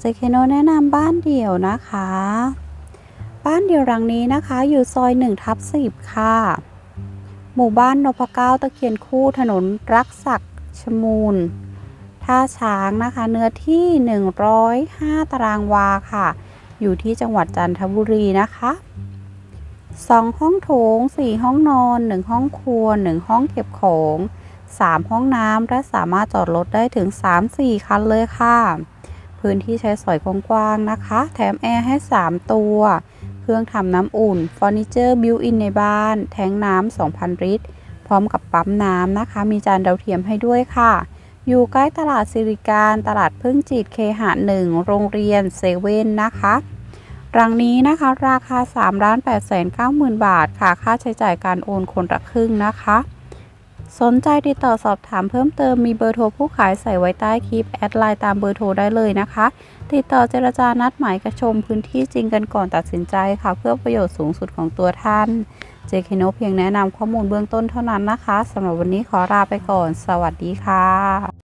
เจเคโนแนะนำบ้านเดี่ยวนะคะ บ้านเดี่ยวหลังนี้นะคะ อยู่ซอย1ทับ10 ค่ะ หมู่บ้านนพเก้าตะเคียนคู่ถนนรักศักดิ์ชมูล ท่าช้างนะคะ เนื้อที่ 105 ตารางวาค่ะ อยู่ที่จังหวัดจันทบุรีนะคะสองห้องโถง4ห้องนอน1ห้องครัว1ห้องเก็บของ3ห้องน้ำและสามารถจอดรถได้ถึง 3-4 คันเลยค่ะ พื้นที่ใช้สอยกว้างๆนะคะ แถมแอร์ให้ 3 ตัว เครื่องทำน้ำอุ่นเฟอร์นิเจอร์บิวอินในบ้าน แทงน้ำ 2,000 ลิตร พร้อมกับปั๊มน้ำนะคะ มีจานดาวเทียมให้ด้วยค่ะ อยู่ใกล้ตลาดสิริการ ตลาดพึ่งจิตเคหะหนึ่งโรงเรียนเซเว่นนะคะรังนี้นะคะ ราคา3ล้าน8แสน9หมื่นบาทค่ะ ค่าใช้จ่ายการโอนคนละครึ่งนะคะ สนใจติดต่อสอบถามเพิ่มเติมมีเบอร์โทรผู้ขายใส่ไว้ใต้คลิป แอดไลน์ตามเบอร์โทรได้เลยนะคะ ติดต่อเจรจานัดหมายกระชมพื้นที่จริงกันก่อนตัดสินใจค่ะ เพื่อประโยชน์สูงสุดของตัวท่านเจคโนเพียงแนะนำข้อมูลเบื้องต้นเท่านั้นนะคะสำหรับวันนี้ขอลาไปก่อน สวัสดีค่ะ